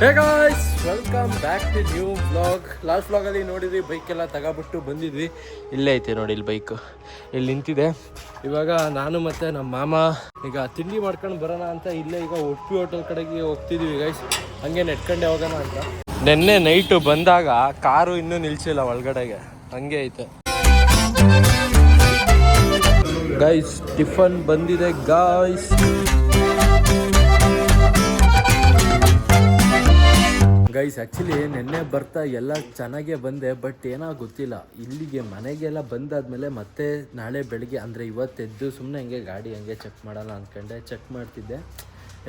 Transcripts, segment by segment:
Hey guys welcome back to new vlog last ಬ್ಲಾಗಲ್ಲಿ ನೋಡಿದ್ವಿ ಬೈಕೆಲ್ಲ ತಗೊಬಿಟ್ಟು ಬಂದಿದ್ವಿ. ಇಲ್ಲೇ ಐತೆ ನೋಡಿ ಇಲ್ಲಿ ಬೈಕ್ ಇಲ್ಲಿ ನಿಂತಿದೆ. ಇವಾಗ ನಾನು ಮತ್ತು ನಮ್ಮ ಮಾಮ ಈಗ ತಿಂಡಿ ಮಾಡ್ಕೊಂಡು ಬರೋಣ ಅಂತ ಇಲ್ಲೇ ಈಗ ಉಡುಪಿ ಹೋಟೆಲ್ ಕಡೆಗೆ ಹೋಗ್ತಿದ್ವಿ ಗೈಸ್ ಹಂಗೆ ನೆಟ್ಕೊಂಡೆ ಹೋಗೋಣ ಅಂತ. ನಿನ್ನೆ ನೈಟು ಬಂದಾಗ ಕಾರು ಇನ್ನೂ ನಿಲ್ಸಿಲ್ಲ ಒಳಗಡೆಗೆ. ಹಂಗೆ ಐತೆ. ಗೈಸ್ ಟಿಫನ್ ಬಂದಿದೆ ಗಾಯ್ಸ್ ಗೈಸ್ ಆ್ಯಕ್ಚುಲಿ ನಿನ್ನೆ ಬರ್ತಾ ಎಲ್ಲ ಚೆನ್ನಾಗೇ ಬಂದೆ ಬಟ್ ಏನೋ ಗೊತ್ತಿಲ್ಲ. ಇಲ್ಲಿಗೆ ಮನೆಗೆಲ್ಲ ಬಂದಾದ್ಮೇಲೆ ಮತ್ತೆ ನಾಳೆ ಬೆಳಿಗ್ಗೆ, ಅಂದರೆ ಇವತ್ತೆದ್ದು ಸುಮ್ಮನೆ ಹಂಗೆ ಗಾಡಿ ಹಂಗೆ ಚೆಕ್ ಮಾಡೋಲ್ಲ ಅಂದ್ಕೊಂಡೆ ಚೆಕ್ ಮಾಡ್ತಿದ್ದೆ.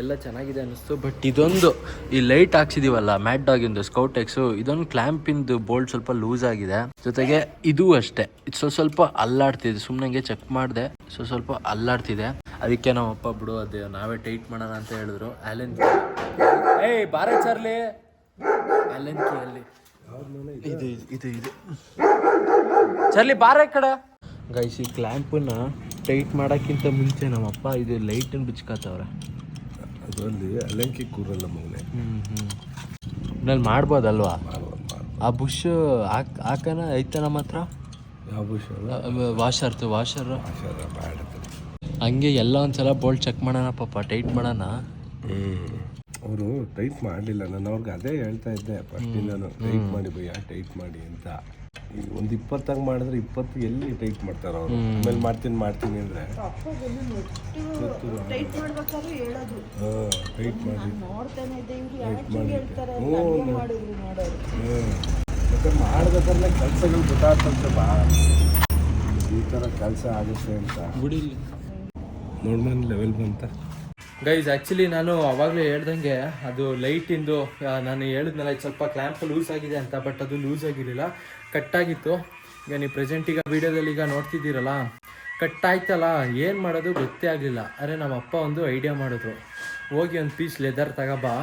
ಎಲ್ಲ ಚೆನ್ನಾಗಿದೆ ಅನ್ನಿಸ್ತು ಬಟ್ ಇದೊಂದು ಈ ಲೈಟ್ ಹಾಕ್ಸಿದೀವಲ್ಲ ಮ್ಯಾಟ್ ಡಾಗಿಂದು ಸ್ಕೌಟ್ ಎಕ್ಸು ಇದೊಂದು ಕ್ಲ್ಯಾಂಪಿಂದು ಬೋಲ್ಡ್ ಸ್ವಲ್ಪ ಲೂಸ್ ಆಗಿದೆ. ಜೊತೆಗೆ ಇದು ಅಷ್ಟೇ. ಇದು ಸ್ವಲ್ಪ ಸ್ವಲ್ಪ ಅಲ್ಲಾಡ್ತಿದೆ ಸುಮ್ಮನೆ ಹಂಗೆ ಚೆಕ್ ಮಾಡಿದೆ. ಸೊ ಸ್ವಲ್ಪ ಅಲ್ಲಾಡ್ತಿದೆ. ಅದಕ್ಕೆ ನಮ್ಮ ಅಪ್ಪ ಬಿಡು, ಅದು ನಾವೇ ಟೈಟ್ ಮಾಡೋಣ ಅಂತ ಹೇಳಿದ್ರು. ಆಲೆನ್ ಏಯ್ ಬಾರ ಚಾರ್ಲಿ ಅಲ್ಲಂಕಿಯಲ್ಲಿ ಇದು ಇದು ಇದು. ಇದು ಚರ್ಲಿ ಬಾರ ಕಡೆ. ಗೈಸ್ ಈ ಕ್ಲ್ಯಾಂಪನ್ನ ಟೈಟ್ ಮಾಡೋಕ್ಕಿಂತ ಮುಂಚೆ ನಮ್ಮಪ್ಪ ಇದು ಲೈಟನ್ನು ಬಿಚ್ಕಾತವ್ರೆ ಅದರಲ್ಲಿ ಅಲಂಕಿ ಕೂರಲ್ಲ ಮಗನೆ. ಹ್ಞೂ ಹ್ಞೂ ನಲ್ಲಿ ಮಾಡ್ಬೋದಲ್ವಾ? ಆ ಬುಷ್ ಹಾಕ್ ಹಾಕನ ಐತೆ ನಮ್ಮ ಹತ್ರ? ಯಾವ ಬುಷ್ ವಾಷರ್ ವಾಷರ್ ಹಂಗೆ ಎಲ್ಲ ಒಂದ್ಸಲ ಬೋಲ್ಟ್ ಚೆಕ್ ಮಾಡೋಣ ಪಾಪ ಟೈಟ್ ಮಾಡೋಣ ಅವರು ಟೈಪ್ ಮಾಡಲಿಲ್ಲ. ನಾನು ಅವ್ರಿಗೆ ಅದೇ ಹೇಳ್ತಾ ಇದ್ದೆ ಫಸ್ಟಿಂದನು ಟೈಪ್ ಮಾಡಿ ಭಯ ಟೈಪ್ ಮಾಡಿ ಅಂತ. ಈಗ ಒಂದು ಇಪ್ಪತ್ತಂಗೆ ಮಾಡಿದ್ರೆ ಇಪ್ಪತ್ತು ಎಲ್ಲಿ ಟೈಪ್ ಮಾಡ್ತಾರೆ ಅವರು. ಆಮೇಲೆ ಮಾಡ್ತೀನಿ ಮಾಡ್ತೀನಿ ಅಂದರೆ. ಟೈಟ್ ಮಾಡಿ. ಮತ್ತೆ ಮಾಡಬೇಕಂದ್ರೆ ಕೆಲಸಗಳು ಗೊತ್ತಾಗ್ತಂತೆ ಬಾ. ಈ ಥರ ಕೆಲಸ ಆಗುತ್ತೆ ಅಂತ. ನೋಡ್ಮನ್ ನೋಡ್ಮೇಲೆ ಲೆವೆಲ್ ಬಂತ. ಗೈಸ್ ಆ್ಯಕ್ಚುಲಿ ನಾನು ಅವಾಗಲೇ ಹೇಳ್ದಂಗೆ ಅದು ಲೈಟಿಂದು ನಾನು ಹೇಳಿದ್ನಲ್ಲ ಇದು ಸ್ವಲ್ಪ ಕ್ಲ್ಯಾಂಪ್ ಲೂಸ್ ಆಗಿದೆ ಅಂತ ಬಟ್ ಅದು ಲೂಸ್ ಆಗಿರಲಿಲ್ಲ. ಕಟ್ಟಾಗಿತ್ತು ಈಗ ನೀವು ಪ್ರೆಸೆಂಟ್ ಈಗ ವೀಡಿಯೋದಲ್ಲಿ ಈಗ ನೋಡ್ತಿದ್ದೀರಲ್ಲ ಕಟ್ಟಾಯ್ತಲ್ಲ ಏನು ಮಾಡೋದು ಗೊತ್ತೇ ಆಗಲಿಲ್ಲ. ಅರೆ ನಮ್ಮ ಅಪ್ಪ ಒಂದು ಐಡಿಯಾ ಮಾಡಿದ್ರು. ಹೋಗಿ ಒಂದು ಪೀಸ್ ಲೆದರ್ ತಗೋಬಾ.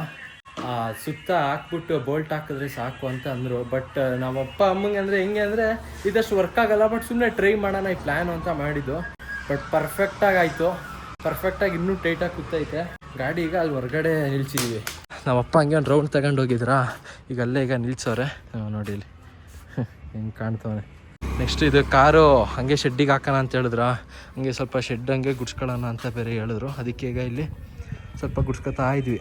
ಸುತ್ತ ಹಾಕ್ಬಿಟ್ಟು ಬೋಲ್ಟ್ ಹಾಕಿದ್ರೆ ಸಾಕು ಅಂತ ಅಂದರು. ಬಟ್ ನಮ್ಮಪ್ಪ ಅಮ್ಮಂಗೆ ಅಂದರೆ ಹೆಂಗೆ ಅಂದರೆ ಇದಷ್ಟು ವರ್ಕ್ ಆಗಲ್ಲ ಬಟ್ ಸುಮ್ಮನೆ ಟ್ರೈ ಮಾಡೋಣ ಈ ಪ್ಲ್ಯಾನ್ ಅಂತ ಮಾಡಿದ್ದು. ಬಟ್ ಪರ್ಫೆಕ್ಟಾಗಿ ಆಯಿತು. ಪರ್ಫೆಕ್ಟಾಗಿ ಇನ್ನೂ ಟೈಟಾಗಿ ಕೂತೈತೆ. ಗಾಡಿ ಈಗ ಅಲ್ಲಿ ಹೊರಗಡೆ ನಿಲ್ಸಿದೀವಿ. ನಮ್ಮಪ್ಪ ಹಂಗೆ ಒಂದು ರೌಂಡ್ ತಗೊಂಡು ಹೋಗಿದ್ರಾ? ಈಗ ಅಲ್ಲೇ ಈಗ ನಿಲ್ಸೋರೆ. ನೋಡಿ ಇಲ್ಲಿ. ಹೆಂಗೆ ಕಾಣ್ತವನೆ. ನೆಕ್ಸ್ಟ್ ಇದು ಕಾರು ಹಾಗೆ ಶೆಡ್ಡಿಗೆ ಹಾಕೋಣ ಅಂತ ಹೇಳಿದ್ರ? ಹಂಗೆ ಸ್ವಲ್ಪ ಶೆಡ್ ಹಂಗೆ ಗುಡ್ಸ್ಕೊಳ್ಳೋಣ ಅಂತ ಬೇರೆ ಹೇಳಿದ್ರು. ಅದಕ್ಕೆ ಈಗ ಇಲ್ಲಿ ಸ್ವಲ್ಪ ಗುಡ್ಸ್ಕೊತಾ ಇದ್ವಿ.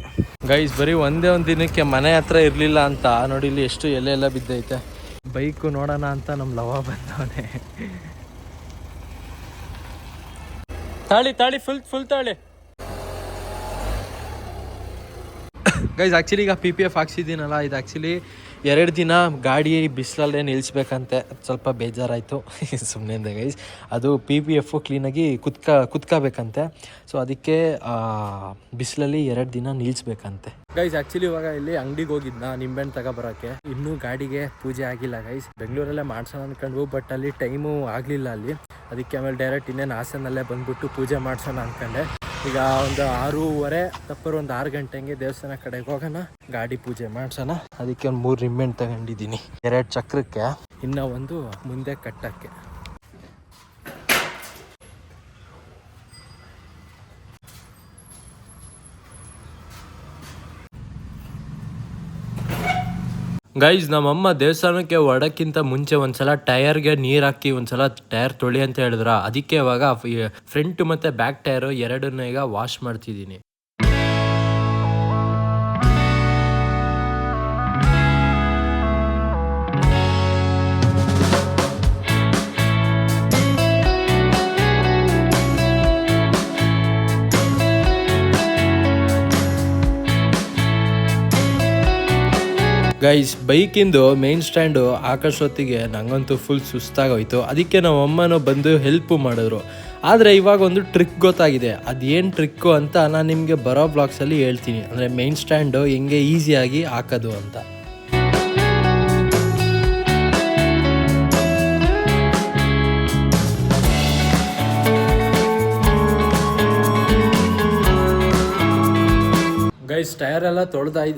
ಗೈಸ್ ಬರೀ ಒಂದೇ ಒಂದು ದಿನಕ್ಕೆ ಮನೆ ಹತ್ರ ಇರಲಿಲ್ಲ ಅಂತ. ನೋಡಿ ಇಲ್ಲಿ ಎಷ್ಟು ಎಲೆ ಎಲ್ಲ ಬಿದ್ದೈತೆ. ಬೈಕು ನೋಡೋಣ ಅಂತ ನಮ್ಮ ಲವ ಬಂದವನೆ. ತಾಳಿ ತಾಳಿ ಫುಲ್ ಫುಲ್ ತಾಳಿ. ಗೈಸ್ ಆ್ಯಕ್ಚುಲಿ ಈಗ ಪಿ ಪಿ ಎಫ್ ಹಾಕ್ಸಿದ್ದೀನಲ್ಲ, ಇದು ಆ್ಯಕ್ಚುಲಿ ಎರಡು ದಿನ ಗಾಡಿ ಬಿಸಿಲಲ್ಲೇ ನಿಲ್ಲಿಸ್ಬೇಕಂತೆ ಅದ್ ಸ್ವಲ್ಪ ಬೇಜಾರಾಯಿತು. ಸುಮ್ಮನೆ ಗೈಸ್ ಅದು ಪಿ ಪಿ ಎಫು ಕ್ಲೀನಾಗಿ ಕುತ್ಕ, ಕುತ್ಕೋಬೇಕಂತೆ. ಸೊ ಅದಕ್ಕೆ ಬಿಸಿಲಲ್ಲಿ ಎರಡು ದಿನ ನಿಲ್ಲಿಸ್ಬೇಕಂತೆ ಗೈಸ್ ಆ್ಯಕ್ಚುಲಿ ಇವಾಗ ಇಲ್ಲಿ ಅಂಗಡಿಗೆ ಹೋಗಿದ್ನ, ನಿಂಬೆಹಣ್ಣು ತಗೊಬರೋಕ್ಕೆ ಇನ್ನೂ ಗಾಡಿಗೆ ಪೂಜೆ ಆಗಿಲ್ಲ ಗೈಸ್ ಬೆಂಗಳೂರಲ್ಲೇ ಮಾಡ್ಸೋಣ ಅಂದ್ಕೊಂಡು ಬಟ್ ಅಲ್ಲಿ ಟೈಮು ಆಗಲಿಲ್ಲ ಅಲ್ಲಿ. ಅದಕ್ಕೆ ಆಮೇಲೆ ಡೈರೆಕ್ಟ್ ಇನ್ನೇನು ಹಾಸನಲ್ಲೇ ಬಂದ್ಬಿಟ್ಟು ಪೂಜೆ ಮಾಡಿಸೋಣ ಅಂದ್ಕೊಂಡೆ ಈಗ ಒಂದು ಆರೂವರೆ, ತಪ್ಪರು ಒಂದು ಆರು ಗಂಟೆಗೆ ದೇವಸ್ಥಾನ ಕಡೆಗೆ ಹೋಗೋಣ, ಗಾಡಿ ಪೂಜೆ ಮಾಡ್ಸೋಣ. ಅದಕ್ಕೆ ಒಂದು ಮೂರು ರಿಮೆಂಟ್ ತಗೊಂಡಿದ್ದೀನಿ. ಎರಡು ಚಕ್ರಕ್ಕೆ, ಇನ್ನೂ ಒಂದು ಮುಂದೆ ಕಟ್ಟಕ್ಕೆ. ಗೈಸ್, ನಮ್ಮಮ್ಮ ದೇವಸ್ಥಾನಕ್ಕೆ ಹೊಡಕ್ಕಿಂತ ಮುಂಚೆ ಒಂದ್ಸಲ ಟೈರ್ಗೆ ನೀರು ಹಾಕಿ ಒಂದ್ಸಲ ಟೈರ್ ತೊಳಿ ಅಂತ ಹೇಳಿದ್ರ. ಅದಕ್ಕೆ ಇವಾಗ ಫ್ರಂಟ್ ಮತ್ತೆ ಬ್ಯಾಕ್ ಟೈರ್ ಎರಡನ್ನ ಈಗ ವಾಶ್ ಮಾಡ್ತಿದ್ದೀನಿ. ಗೈಸ್ ಬೈಕಿಂದು ಮೇನ್ ಸ್ಟ್ಯಾಂಡು ಆಕಾಶೊತ್ತಿಗೆ ನಂಗಂತೂ ಫುಲ್ ಸುಸ್ತಾಗೋಯ್ತು. ಅದಕ್ಕೆ ನಮ್ಮ ಅಮ್ಮನೂ ಬಂದು ಹೆಲ್ಪ್ ಮಾಡಿದ್ರು. ಆದರೆ ಇವಾಗ ಒಂದು ಟ್ರಿಕ್ ಗೊತ್ತಾಗಿದೆ. ಅದೇನು ಟ್ರಿಕ್ಕು ಅಂತ ನಾನು ನಿಮಗೆ ಬರೋ ಬ್ಲಾಗ್ಸಲ್ಲಿ ಹೇಳ್ತೀನಿ. ಅಂದರೆ ಮೇನ್ ಸ್ಟ್ಯಾಂಡು ಹೆಂಗೆ ಈಸಿಯಾಗಿ ಹಾಕೋದು ಅಂತ. ಗೈಸ್ ಟೈರ್ ಎಲ್ಲ ತೊಳ್ದಾಯ್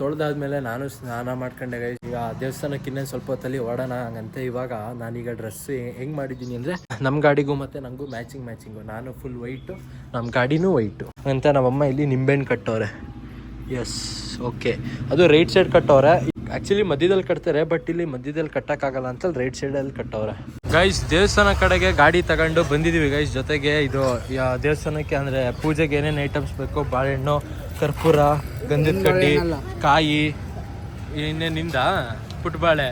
ತೊಳ್ದಾದ್ಮೇಲೆ ನಾನು ಸ್ನಾನ ಮಾಡ್ಕೊಂಡೆ ಗೈಸ್ ಈಗ ದೇವಸ್ಥಾನಕ್ಕೆ ಇನ್ನೇನು ಸ್ವಲ್ಪ ಹೊತ್ತಲ್ಲಿ ಓಡೋಣ ಹಂಗಂತೆ. ಇವಾಗ ನಾನೀಗ ಡ್ರೆಸ್ ಹೆಂಗ್ ಮಾಡಿದ್ದೀನಿ ಅಂದ್ರೆ ನಮ್ಮ ಗಾಡಿಗೂ ಮತ್ತೆ ನಂಗೂ ಮ್ಯಾಚಿಂಗ್ ಮ್ಯಾಚಿಂಗು ನಾನು ಫುಲ್ ವೈಟು ನಮ್ಮ ಗಾಡಿನೂ ವೈಟು ಅಂತ ನಮ್ಮಮ್ಮ ಇಲ್ಲಿ ನಿಂಬೆಹಣ್ಣು ಕಟ್ಟೋರೆ ಎಸ್ ಓಕೆ ಅದು ರೈಟ್ ಸೈಡ್ ಕಟ್ಟವ್ರೆ. ಆಕ್ಚುಲಿ ಮಧ್ಯದಲ್ಲಿ ಕಟ್ತಾರೆ ಬಟ್ ಇಲ್ಲಿ ಮಧ್ಯದಲ್ಲಿ ಕಟ್ಟೋಕ್ಕಾಗಲ್ಲ ಅಂತ ರೈಟ್ ಸೈಡಲ್ಲಿ ಕಟ್ಟವ್ರೆ. ಗೈಸ್ ದೇವಸ್ಥಾನ ಕಡೆಗೆ ಗಾಡಿ ತಗೊಂಡು ಬಂದಿದೀವಿ ಗೈಸ್ ಜೊತೆಗೆ ಇದು ಯಾ- ದೇವಸ್ಥಾನಕ್ಕೆ ಅಂದ್ರೆ ಪೂಜೆಗೆ ಏನೇನು ಐಟಮ್ಸ್ ಬೇಕು ಬಾಳೆಹಣ್ಣು ಕರ್ಪೂರ ಗಂಧದ ಕಡ್ಡಿ ಕಾಯಿ ಇನ್ನೇನಿಂದ? ಪುಟ್ಬಾಳೆ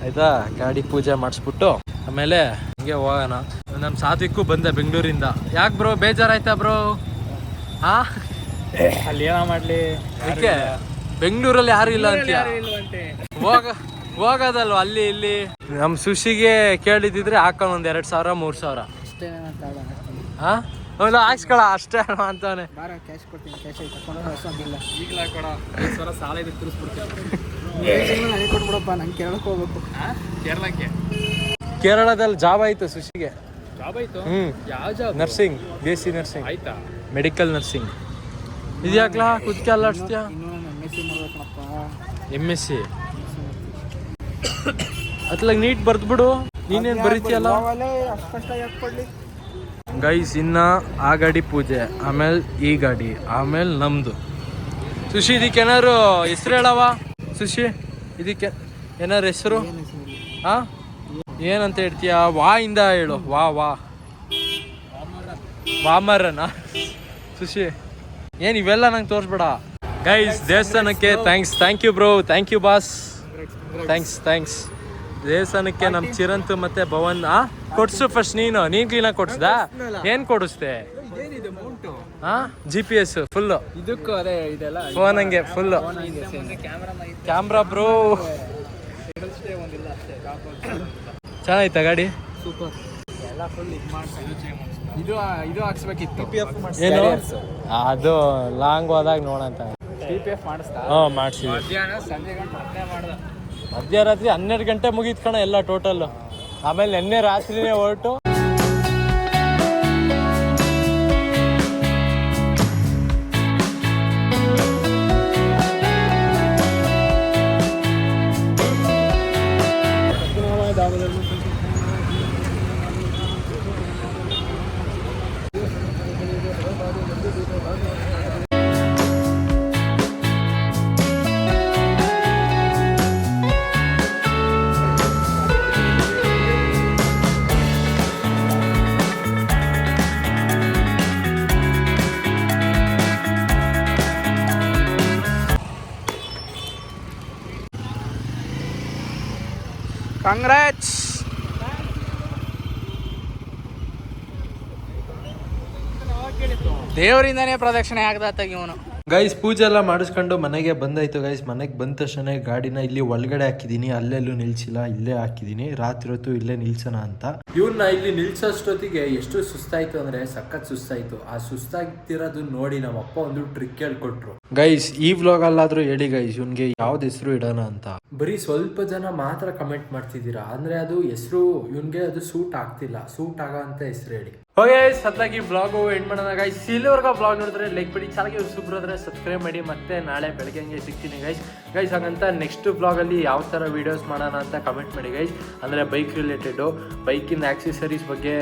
ಆಯ್ತಾ? ಗಾಡಿ ಪೂಜೆ ಮಾಡಿಸ್ಬಿಟ್ಟು ಆಮೇಲೆ ಹಿಂಗೆ ಹೋಗೋಣ. ನಮ್ಮ ಸಾತ್ವಿಕ್ಕು ಬಂದೆ ಬೆಂಗಳೂರಿಂದ. ಯಾಕೆ ಬ್ರೋ ಬೇಜಾರಾಯ್ತಾ ಬ್ರೋ ಹಾ ಅಲ್ಲಿ ಏನೋ ಮಾಡ್ಲಿ? ಬೆಂಗಳೂರಲ್ಲಿ ಯಾರು ಇಲ್ಲ ಅಂತ. ಹೋಗ ಹೋಗೋದಲ್ವ ಅಲ್ಲಿ ಇಲ್ಲಿ? ನಮ್ಮ ಸುಶಿಗೆ ಕೇಳಿದಿದ್ರೆ ಹಾಕೋಣ ಒಂದ್ ಎರಡ್ ಸಾವಿರ ಮೂರ್ ಸಾವಿರ. ಹಾ? ಹೌದಾ ಹಾಕ್ಸ್ಕೊಳ ಅಷ್ಟೇ ಅಂತಾನೆ. ಬಾರ ಕ್ಯಾಶ್ ಕೊಡ್ತೀನಿ ಕ್ಯಾಶ್ ಐತೆ ತಗೊಂಡು ಹೊಸದಿಲ್ಲ ಈಗಲ ಕೊಡ ಐದು ಸಾವಿರ ಸಾಲ ಇದೆ ತಿರ್ಸ್ಬಿಡ್ತೀನಿ. ನನಗೆ ಕೊಟ್ಬಿಡಪ್ಪ ನಂಗೆ ಕೇರಳಕ್ಕೆ ಹೋಗ್ಬೇಕು. ಕೇರಳಕ್ಕೆ? ಕೇರಳದಲ್ಲಿ ಜಾಬ್ ಆಯ್ತು ಸುಶಿಗೆ. ಜಾಬ್ ಆಯ್ತು? ಹ್ಮ್. ಯಾವ job nursing B S C nursing ಆಯ್ತಾ? ಮೆಡಿಕಲ್ ನರ್ಸಿಂಗ್ ಇದ್ಯಾಕ್ಲಾ? ಕುದ್ಕೆ ಅಲ್ಲಾಡ್ಸ್ತೀಯ? ಎಂ ಎಸ್ ಸಿ ಅತ್ಲಾಗ ನೀಟ್ ಬರ್ದ್ಬಿಡು. ನೀನೇನ್ ಬರೀತಿಯಲ್ಲ? ಗೈಸ್ ಇನ್ನ ಆ ಗಾಡಿ ಪೂಜೆ ಆಮೇಲೆ ಈ ಗಾಡಿ ಆಮೇಲೆ ನಮ್ದು. ಸುಶಿ ಇದಕ್ಕೆ ಏನಾರು ಹೆಸರು ಹೇಳವ ಸುಶಿ ಇದಕ್ಕೆ ಏನಾರು ಹೆಸರು? ಹಾ ಏನಂತ ಹೇಳ್ತೀಯ? ವಾ ಇಂದ ಹೇಳು. ವಾ ವಾ. ವಾಮರನ? ಸುಶಿ ಏನ್ ಇವೆಲ್ಲ ನಂಗೆ ತೋರಿಸ್ಬೇಡ. ಗೈಸ್ ದೇವಸ್ಥಾನಕ್ಕೆ thanks thank you bro thank you boss thanks thanks ದೇವಸ್ಥಾನಕ್ಕೆ ನಮ್ಮ ಚಿರಂತು ಮತ್ತೆ ಭವನ್ ಆ? ಕೊಡ್ಸು ಫಸ್ಟ್ ನೀನು. ನೀನ್ ಕ್ಲೀನಾಗಿ ಕೊಡ್ಸ್ದ? ಏನ್ ಕೊಡಿಸ್ದೆ? ಹಾ ಜಿ ಪಿ ಎಸ್ ಫುಲ್ ಇದಕ್ಕೂ ಅದೇ ಇದೆಲ್ಲ. ಫೋನ್ ಹಂಗೆ ಫುಲ್ ಕ್ಯಾಮ್ರಾ ಬ್ರೋ ಚೆನ್ನಾಗಿತ್ತ ಗಾಡಿ? ಸೂಪರ್ ಇದು ಇದು ಹಾಕ್ಸ್ಬೇಕಿತ್ತು. ಏನು? ಅದು ಲಾಂಗ್ ಹೋದಾಗ ನೋಡಂತ ಮಾಡ್ಸಿದ್ವಿ. ಮಧ್ಯರಾತ್ರಿ ಹನ್ನೆರಡು ಗಂಟೆ ಮುಗೀತು ಕಣ ಎಲ್ಲ ಟೋಟಲ್ ಆಮೇಲೆ ನಿನ್ನೆ ರಾತ್ರಿನೇ ಹೊರಟು. ಕಂಗ್ರಾಟ್ಸ್ ದೇವರಿಂದನೇ ಪ್ರದಕ್ಷಿಣೆ ಆಗ್ದಾತಾಗ ಇವನು. ಗೈಸ್ ಪೂಜೆ ಎಲ್ಲ ಮಾಡಿಸ್ಕೊಂಡು ಮನೆಗೆ ಬಂದಾಯ್ತು ಗೈಸ್ ಮನೆಗೆ ಬಂದ ತಕ್ಷಣ ಗಾಡಿನ ಇಲ್ಲಿ ಒಳಗಡೆ ಹಾಕಿದೀನಿ ಅಲ್ಲೆಲ್ಲೂ ನಿಲ್ಸಿಲ್ಲ ಇಲ್ಲೇ ಹಾಕಿದೀನಿ ರಾತ್ರಿ ಹೊತ್ತು ಇಲ್ಲೇ ನಿಲ್ಸೋಣ ಅಂತ. ಇವ್ನ ಇಲ್ಲಿ ನಿಲ್ಸೋಷ್ಟೊತ್ತಿಗೆ ಎಷ್ಟು ಸುಸ್ತಾಯ್ತು ಅಂದ್ರೆ ಸಖತ್ ಸುಸ್ತಾಯ್ತು. ಆ ಸುಸ್ತಾಗ್ತಿರೋದು ನೋಡಿ ನಮ್ಮ ಅಪ್ಪ ಒಂದು ಟ್ರಿಕ್ ಹೇಳ್ಕೊಟ್ರು. ಗೈಸ್ ಈ ವ್ಲಾಗ್ ಅಲ್ಲಾದ್ರೂ ಹೇಳಿ ಗೈಸ್ ಇವನ್ಗೆ ಯಾವ್ದು ಹೆಸರು ಇಡೋಣ ಅಂತ. ಬರೀ ಸ್ವಲ್ಪ ಜನ ಮಾತ್ರ ಕಮೆಂಟ್ ಮಾಡ್ತಿದ್ದೀರಾ? ಅಂದ್ರೆ ಅದು ಹೆಸರು, ಇವ್ನ್ಗೆ ಅದು ಸೂಟ್ ಆಗ್ತಿಲ್ಲ. ಸೂಟ್ ಆಗೋ ಅಂತ ಹೆಸರು ಹೇಳಿ. ಓಕೆ ಸತ್ತಾಗಿ ಬ್ಲಾಗ್ ಎಂಡ್ ಮಾಡೋಣ. ಗೈಸ್ ಇಲ್ಲಿವರೆಗೂ ಬ್ಲಾಗ್ ನೋಡಿದ್ರೆ ಲೈಕ್ ಬಿಡಿ. ಚೆನ್ನಾಗಿ ಸೂಪರ್ ಆದ್ರೆ ಸಬ್ಸ್ಕ್ರೈಬ್ ಮಾಡಿ. ಮತ್ತೆ ನಾಳೆ ಬೆಳಗ್ಗೆ ಹಂಗೆ ಸಿಗ್ತೀನಿ ಗೈಸ್ ಗೈಸ್ ಹಾಗಂತ ನೆಕ್ಸ್ಟ್ ಬ್ಲಾಗಲ್ಲಿ ಯಾವ ಥರ ವೀಡಿಯೋಸ್ ಮಾಡೋಣ ಅಂತ ಕಮೆಂಟ್ ಮಾಡಿ ಗೈಸ್ ಅಂದರೆ ಬೈಕ್ ರಿಲೇಟೆಡು ಬೈಕಿನ ಆಕ್ಸೆಸರೀಸ್ ಬಗ್ಗೆ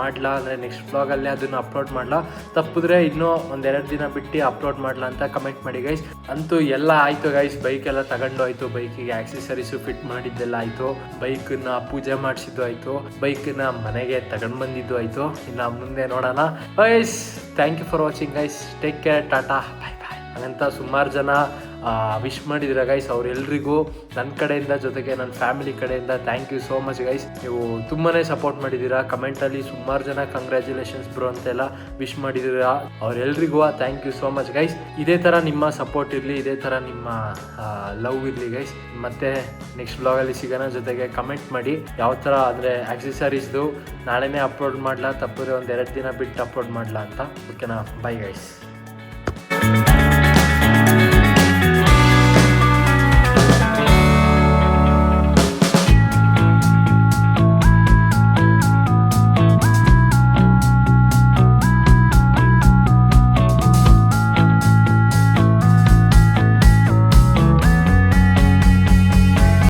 ಮಾಡಲಾ? ಅಂದರೆ ನೆಕ್ಸ್ಟ್ ಬ್ಲಾಗಲ್ಲಿ ಅದನ್ನು ಅಪ್ಲೋಡ್ ಮಾಡಲಾ? ತಪ್ಪಿದ್ರೆ ಇನ್ನೂ ಒಂದೆರಡು ದಿನ ಬಿಟ್ಟು ಅಪ್ಲೋಡ್ ಮಾಡಲಾ ಅಂತ ಕಮೆಂಟ್ ಮಾಡಿ ಗೈಸ್ ಅಂತೂ ಎಲ್ಲ ಆಯಿತು ಗೈಸ್ ಬೈಕ್ ಎಲ್ಲ ತಗೊಂಡು ಆಯಿತು ಬೈಕಿಗೆ ಆಕ್ಸೆಸರೀಸು ಫಿಟ್ ಮಾಡಿದ್ದೆಲ್ಲ ಆಯಿತು. ಬೈಕನ್ನ ಪೂಜೆ ಮಾಡಿಸಿದ್ದು ಆಯಿತು. ಬೈಕನ್ನ ಮನೆಗೆ ತಗೊಂಡು ಬಂದಿದ್ದು ಆಯಿತು. ಇನ್ನು ಮುಂದೆ ನೋಡೋಣ. Guys thank you for watching guys take care tata bye bye ಹಾಗಂತ ಸುಮಾರು ಜನ ವಿಶ್ ಮಾಡಿದ್ರ ಗೈಸ್ ಅವ್ರೆಲ್ರಿಗೂ ನನ್ನ ಕಡೆಯಿಂದ ಜೊತೆಗೆ ನನ್ನ ಫ್ಯಾಮಿಲಿ ಕಡೆಯಿಂದ thank you so much guys ನೀವು ತುಂಬಾ ಸಪೋರ್ಟ್ ಮಾಡಿದ್ದೀರಾ ಕಮೆಂಟಲ್ಲಿ ಸುಮಾರು ಜನ ಕಂಗ್ರ್ಯಾಚುಲೇಷನ್ಸ್ ಬ್ರೋ ಅಂತೆಲ್ಲ ವಿಶ್ ಮಾಡಿದ್ದೀರಾ ಅವ್ರೆಲ್ರಿಗೂ thank you so much guys ಇದೇ ಥರ ನಿಮ್ಮ ಸಪೋರ್ಟ್ ಇರಲಿ, ಇದೇ ಥರ ನಿಮ್ಮ ಲವ್ ಇರಲಿ ಗೈಸ್ ಮತ್ತೆ ನೆಕ್ಸ್ಟ್ ಬ್ಲಾಗಲ್ಲಿ ಸಿಗೋಣ. ಜೊತೆಗೆ ಕಮೆಂಟ್ ಮಾಡಿ. ಯಾವ ಥರ ಅಂದರೆ ಆಕ್ಸೆಸರೀಸ್ದು ನಾಳೆನೇ ಅಪ್ಲೋಡ್ ಮಾಡಲಾ ತಪ್ಪಿದ್ರೆ ಒಂದು ಎರಡು ದಿನ ಬಿಟ್ಟು ಅಪ್ಲೋಡ್ ಮಾಡಲಾ ಅಂತ. ಓಕೆನಾ ಬೈ ಗೈಸ್